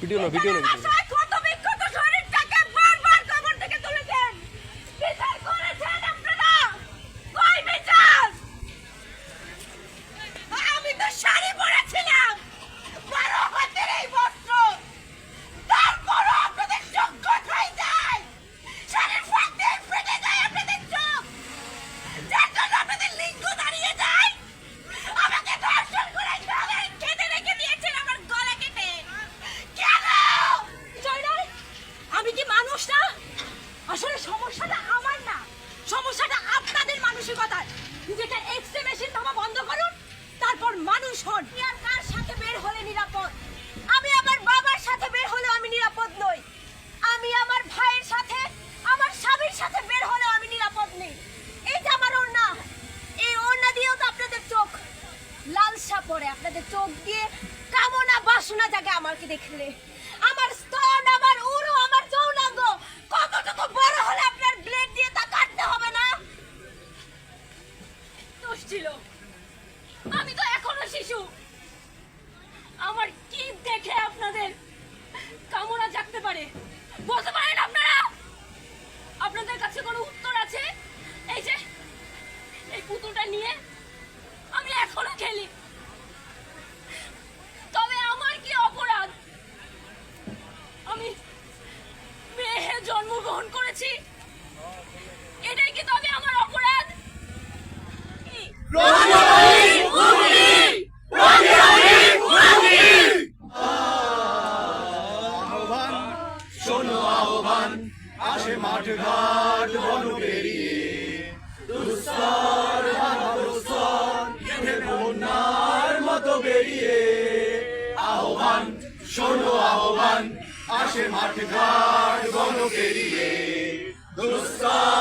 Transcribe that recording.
Video না video না video সমস্যাটা আমার না। সমস্যাটা আপনাদের মানসিকতার। নিজেকে এক্সরে মেশিন থামা বন্ধ করুন, তারপর মানুষ হন। আর কার সাথে বের হলে নিরাপদ? আমি আমার বাবার সাথে বের হলেও আমি নিরাপদ নই। আমি আমার ভাইয়ের সাথে, আমার স্বামীর সাথে বের হলেও আমি নিরাপদ নেই। এইটা আমার ওড়না। এই ওড়না দিয়েও তো আপনাদের চোখ লালসা পড়ে। আপনাদের চোখ দিয়ে কামনা বাসনা জাগে আমাকে দেখলে। আমি তো এখনও শিশু। আমার কি দেখে আপনাদের কামনা জাগতে পারে। বলতে পারেন আপনারা? আপনাদের কাছে কোনো উত্তর আছে? এই যে, এই পুতুলটা নিয়ে আমি এখনও খেলি। তবে আমার কি অপরাধ? আমি মেয়ে জন্মগ্রহণ করেছি এটাই কি তবে আমার অপরাধ কি? আহ্বান শোনো আহ্বান আসে মাঠ ঘাট, বন পেরিয়ে দুস্তর বন্যার মতো বেরিয়ে। আহ্বান, শোনো আহ্বান, আসে মাঠ ঘাট, বন পেরিয়ে দুস্তর